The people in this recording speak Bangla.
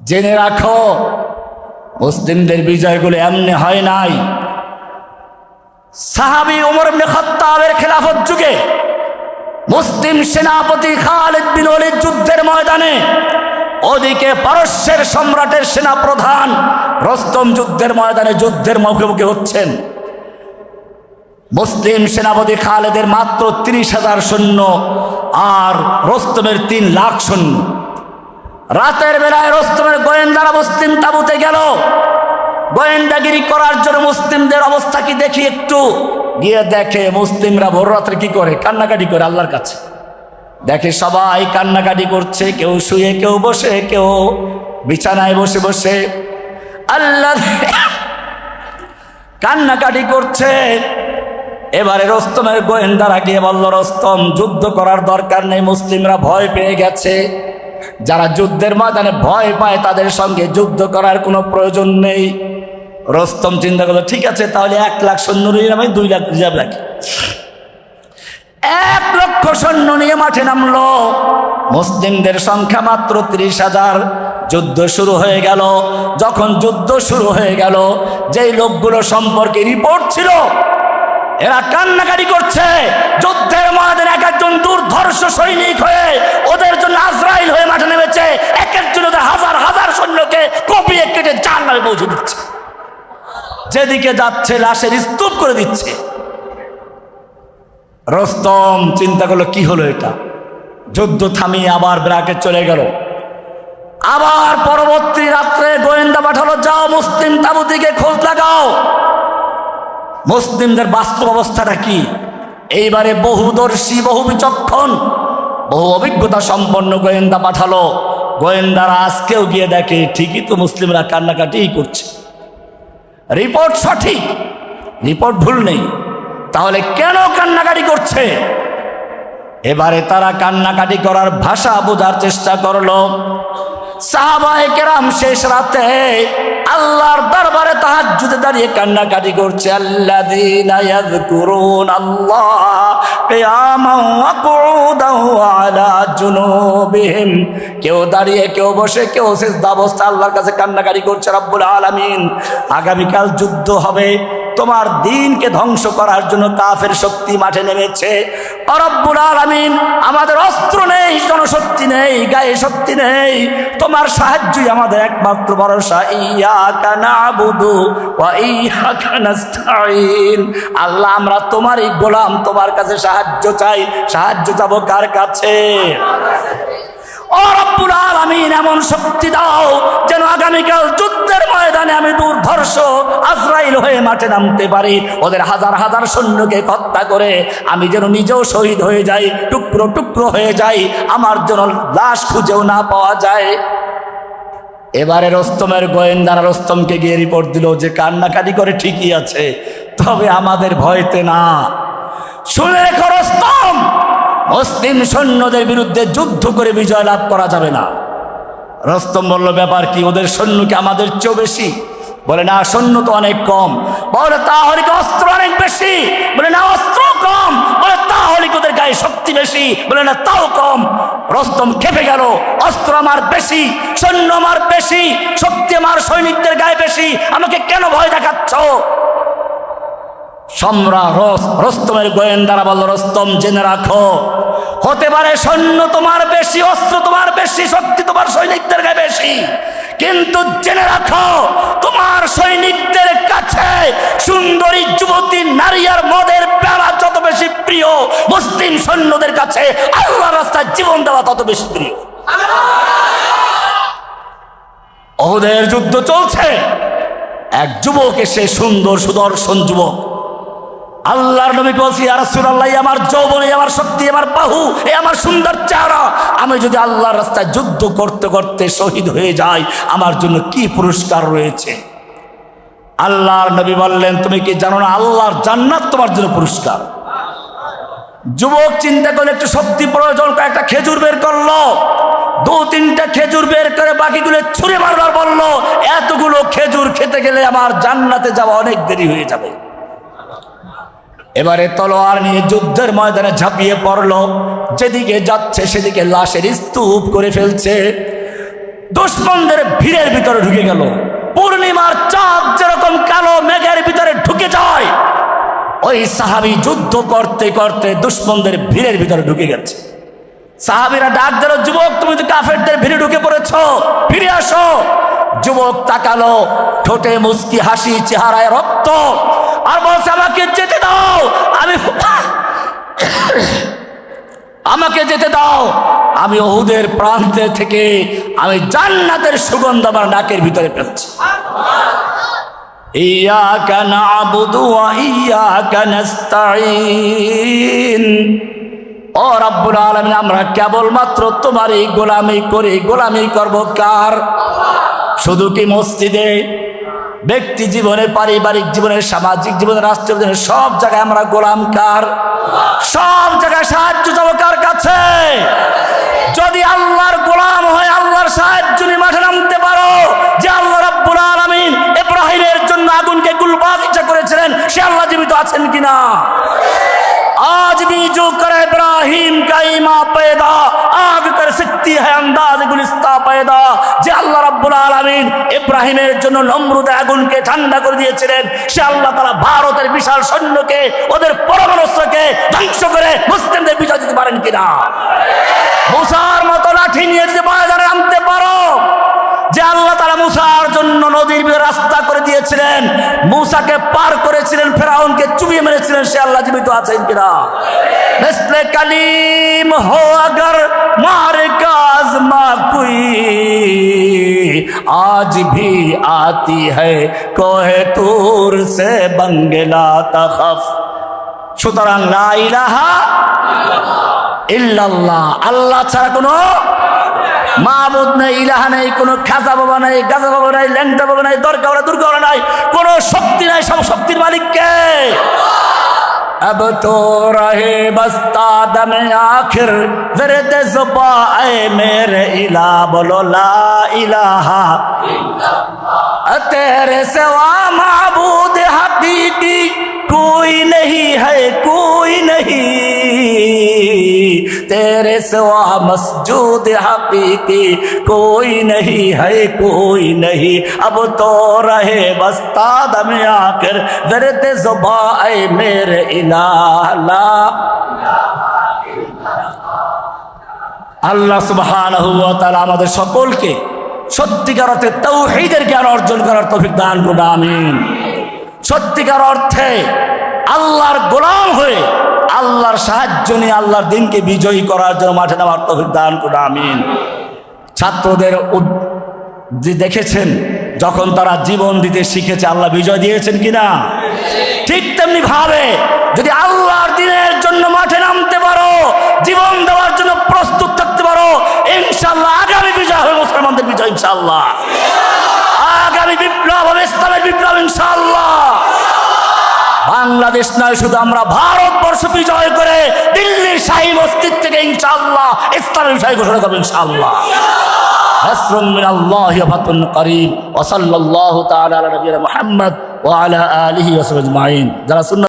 জেনে রাখো, মুসলিমদের বিজয়গুলো এমনি হয় নাই। সাহাবি ওমর ইবনে খাত্তাবের খেলাফত যুগে মুসলিম সেনাপতি খালিদ বিন ওয়ালিদ যুদ্ধের ময়দানে ওদিকে পারস্যের সম্রাটের সেনা প্রধান রস্তম যুদ্ধের ময়দানে যুদ্ধের মুখোমুখি হচ্ছেন। মুসলিম সেনাপতি খালেদের মাত্র তিরিশ হাজার সৈন্য আর রস্তমের তিন লাখ সৈন্য। রাতের বেলায় রস্তমের গোয়েন্দারা মুসলিম তাবুতে গেল। গোয়েন্দাগিরি করার জন্য মুসলিমদের অবস্থা কি দেখি একটু? গিয়ে দেখে মুসলিমরা ভোর রাত্রে কি করে? কান্নাকাটি করে আল্লাহর কাছে। দেখে সবাই কান্নাকাটি করছে, কেউ শুয়ে, কেউ বসে, কেউ বিছানায় বসে বসে। আল্লাহ কান্নাকাটি করছে। এবারে রস্তমের গোয়েন্দারা গিয়ে বলল, রস্তম, যুদ্ধ করার দরকার নেই, মুসলিমরা ভয় পেয়ে গেছে। যারা যুদ্ধের ময়দানে ভয় পায়, তাদের সঙ্গে যুদ্ধ করার কোনো প্রয়োজন নেই। রস্তম চিন্তা করল, ঠিক আছে, তাহলে এক লাখ সৈন্য নিয়ে আমি দুই লাখ রিজার্ভ রাখি। এক লক্ষ সৈন্য নিয়ে মাঠে নামলো। মুসলিমদের সংখ্যা মাত্র ত্রিশ হাজার। যুদ্ধ শুরু হয়ে গেল। যখন যুদ্ধ শুরু হয়ে গেল, যেই লোকগুলো সম্পর্কে রিপোর্ট ছিল এরা কান্নাকাটি করছে। যুদ্ধের ময়দানে এক একজন দুর্ধর্ষ সৈনিক হয়ে ওদের জন্য আজরাইল হয়ে মাঠে নেমেছে। এক একজন ওদের হাজার হাজার সৈন্যকে কপিয়ে কেটে চার নামে পৌঁছে দিচ্ছে। যেদিকে যাচ্ছে, লাশের স্তূপ করে দিচ্ছে। রস্তম চিন্তা করল, কি হলো এটা? যুদ্ধ থামিয়ে আবার ব্রাকে চলে গেল। আবার পরবর্তী রাত্রে গোয়েন্দা পাঠালো, যাও মুসলিম তাবুদিকে খোঁজ লাগাও। মুসলিমদের বাস্তব অবস্থাটা কি? এইবারে বহুদর্শী, বহু বিচক্ষণ, বহু অভিজ্ঞতা সম্পন্ন গোয়েন্দা পাঠালো। গোয়েন্দারা আজকেও গিয়ে দেখে, ঠিকই তো মুসলিমরা কান্নাকাটিই করছে। রিপোর্ট সঠিক, রিপোর্ট ভুল নেই। তাহলে কেন কান্নাকাটি করছে? এবারে তারা কান্নাকাটি করার ভাষা বোঝার চেষ্টা করল। সাহাবায়ে কেরাম শেষ রাতে আল্লাহর দরবারে তাহাজ্জুদে দাঁড়িয়ে কান্নাকাটি করছে আল্লাহ ওয়া কুউদান ওয়া কেউ দাঁড়িয়ে, কেউ বসে, কেউ সিজদা অবস্থা আল্লাহর কাছে কান্নাকাটি করছে, রব্বুল আলামিন, আগামীকাল যুদ্ধ হবে, তোমার দিনকে ধ্বংস করার জন্য কাফের শক্তি মাঠে নেমেছে। অরব্বুল আলামিন, আমাদের অস্ত্র নেই জনশক্তি নেই, গায়ে শক্তি নেই। তোমার সাহায্যই আমাদের একমাত্র ভরসা। ইয়া কানা বুধু আল্লাহ, আমরা তোমারই গোলাম, তোমার কাছে সাহায্য চাই। সাহায্য চাবো কার কাছে? আলামিন এমন শক্তি দাও যেন আগামীকাল যুদ্ধের ময়দানে আমি দুর্ধর্ষ আজরাইল হয়ে মাঠে নামতে পারি। ওদের হাজার হাজার সৈন্যকে হত্যা করে আমি যেন নিজেও শহীদ হয়ে যাই, টুকরো টুকরো হয়ে যাই, আমার যেন লাশ খুঁজেও না পাওয়া যায়। এবারে রস্তমের গোয়েন্দারা রস্তমকে গিয়ে রিপোর্ট দিল যে কান্নাকাটি করে ঠিকই আছে, তবে আমাদের ভয়তে না। শুনে রেখো রস্তম মুসলিম সৈন্যদের বিরুদ্ধে যুদ্ধ করে বিজয় লাভ করা যাবে না। রস্তম বলল, ব্যাপার কি? ওদের সৈন্য কি আমাদের চেয়েও বেশি? বলে, না, সৈন্য তো অনেক কম। বলে, তাহলে অস্ত্র অনেক বেশি? বলে, না অস্ত্র কম। বলে, তাহলে ওদের গায়ে শক্তি বেশি? বলে, না, তাও কম। রস্তম খেপে গেল, অস্ত্র আমার বেশি, সৈন্য আমার বেশি, শক্তি আমার সৈনিকদের গায়ে বেশি, আমাকে কেন ভয় দেখাচ্ছ? সম্রা রস, রস্তমের গোয়েন্দারা বলল, রস্তম, জেনে রাখো। হতে পারে সৈন্য তোমার বেশি, অস্ত্র তোমার বেশি, শক্তি তোমার সৈনিকদের গায়ে বেশি। কিন্তু জেনে রাখো, তোমার সৈনিকদের কাছে সুন্দরী যুবতী নারী আর মদের প্যারা যত বেশি প্রিয়, মুসলিম সৈন্যদের কাছে আল্লাহ রাস্তায় জীবন দেওয়া তত বেশি প্রিয়। ওদের যুদ্ধ চলছে। এক যুবক এসে সুন্দর সুদর্শন যুবক আল্লাহর নবী বলছি আর রাসূলুল্লাহ আমার যৌবন আমার শক্তি আমার বাহু, এ আমার সুন্দর চেহারা। আমি যদি আল্লাহর রাস্তায় যুদ্ধ করতে করতে শহীদ হয়ে যাই, আমার জন্য কি পুরস্কার রয়েছে? আল্লাহর নবী বললেন, তুমি কি জানো না, আল্লাহর জান্নাত তোমার জন্য পুরস্কার? যুবক চিন্তা করলে, একটু শক্তি প্রয়োজন একটা খেজুর বের করল। দু, তিনটা খেজুর বের করে বাকিগুলো ছুঁড়ে মারবার বলল, এতগুলো খেজুর খেতে গেলে আমার জান্নাতে যাওয়া অনেক দেরি হয়ে যাবে। এবারে তলোয়ার নিয়ে যুদ্ধের ময়দানে ঝাঁপিয়ে পড়ল। যেদিকে যাচ্ছে, সেদিকে লাশের স্তূপ করে ফেলছে। দুশ্মনদের ভিড়ের ভিতরে ঢুকে গেল। পূর্ণিমার চাঁদ যেরকম কালো মেঘের ভিতরে ঢুকে যায়, ওই সাহাবি যুদ্ধ করতে করতে দুশ্মনদের ভিড়ের ভিতরে ঢুকে গেছে। সাহাবিরা ডাক দিল, যুবক, তুমি তো কাফেরদের ভিড়ে ঢুকে পড়েছ। ফিরে আসো। যুবক তাকালো, ঠোঁটে মুস্কি হাসি, চেহারায় রক্ত। আর বলছে আমাকে যেতে দাও আমি আমাকে যেতে দাও আমি ওহুদের প্রান্তে থেকে আমি জান্নাতের সুগন্ধ আমার নাকের ভিতরে পেয়েছি إياك نعبد وإياك نستعين ও রব্বুল আলমিন আমরা কেবলমাত্র তোমারই গোলামি করি গোলামি করব কার শুধু কি মসজিদে ব্যক্তি জীবনে পারিবারিক জীবনে সামাজিক জীবনে রাষ্ট্রীয় জীবনে সব জায়গায় আমরা গোলাম কার সব জায়গায় সাহায্য যাবো কার কাছে যদি আল্লাহর গোলাম হয় আল্লাহর সাহায্য নিয়ে মাঠে নামতে পারো যে আল্লাহ রাব্বুল আলামিন ইব্রাহিমের জন্য আগুনকে গুলবাগ ইচ্ছা করেছিলেন সে আল্লাহ জীবিত আছেন কিনা आज भी जो करे इब्राहिम का ईमा पैदा গলতি গুলিস্তা পায়দা, যে আল্লাহ রাব্বুল ইব্রাহিমের জন্য নমরুদ আগুনকে ঠান্ডা করে দিয়েছিলেন। সে আল্লাহ তারা ভারতের বিশাল সৈন্যকে, ওদের পরমানুষ্যকে ধ্বংস করে মুসলিমদের বিজয় দিতে পারেন কিনা? মুসার মতো লাঠি নিয়ে যদি বাজারে আনতে পারো, যে আল্লাহ তারা মুসার জন্য নদীর রাস্তা দিয়েছিলেন মুসাকে পার করেছিলেন, ফেরাউনকে চুবিয়ে মেরেছিলেন, সে আল্লাহ জীবিত আছেন কিনা? মিসলে কালিম হো আগর, মার কাজ মা কুই। আজ ভি আতি হ্যায়, কোহে তুর সে বঙ্গলা তখফ। সুতরাং লা ইলাহা ইল্লাল্লাহ, আল্লাহ ছাড়া কোনো মাহবুদ নেই ইলাহা নেই কোনো খাজা বাবা নাই গাজা বাবা নাই ল্যাংটা বাবা নাই দরকার দুর্গা নাই কোনো শক্তি নাই সব শক্তির মালিককে اب تو رہے بستا دم آخر ورد زبا اے میرے الہ بولو لا الہ تیرے سوا معبود حقیقی کوئی نہیں ہے کوئی نہیں तेरे सिवा मस्जूद हकीकी कोई नहीं है कोई नहीं अब तो रहे बस्ता दम आखिर दर्द जुबा ऐ मेरे इलाला আল্লাহ সুবহানাহু ওয়া তাআলা আমাদের সকলকে সত্যিকার অর্থে তৌহিদের জ্ঞান অর্জন করার তৌফিক দান করুন আমিন সত্যিকার অর্থে আল্লাহর গোলাম হয়ে আল্লাহর সাহায্য নিয়ে আল্লাহর দিনকে বিজয়ী করার জন্য মাঠে নামার তৌফিক দান করুন, আমিন। ছাত্রদের যে দেখেছেন যখন তারা জীবন দিতে শিখেছে, আল্লাহ বিজয় দিয়েছেন কিনা? ঠিক তেমনি ভাবে যদি আল্লাহর দিনের জন্য মাঠে নামতে পারো, জীবন দেওয়ার জন্য প্রস্তুত থাকতে পারো ইনশাল্লাহ আগামী বিজয় হবে মুসলমানদের বিজয় ইনশাল্লাহ আগামী বিপ্লব হবে ইসলামের বিপ্লব ইনশাল্লাহ বাংলাদেশ নয় শুধু আমরা ভারতবর্ষ বিজয় করে দিল্লির শাহী মসজিদ থেকে ইনশাল্লাহ ইসলামের বিষয় ঘোষণা করবো ইনশাল্লাহ نصر من الله وفتح قريب وصلى الله تعالى على نبينا محمد وعلى آله وصحبه أجمعين যারা সুন্নাত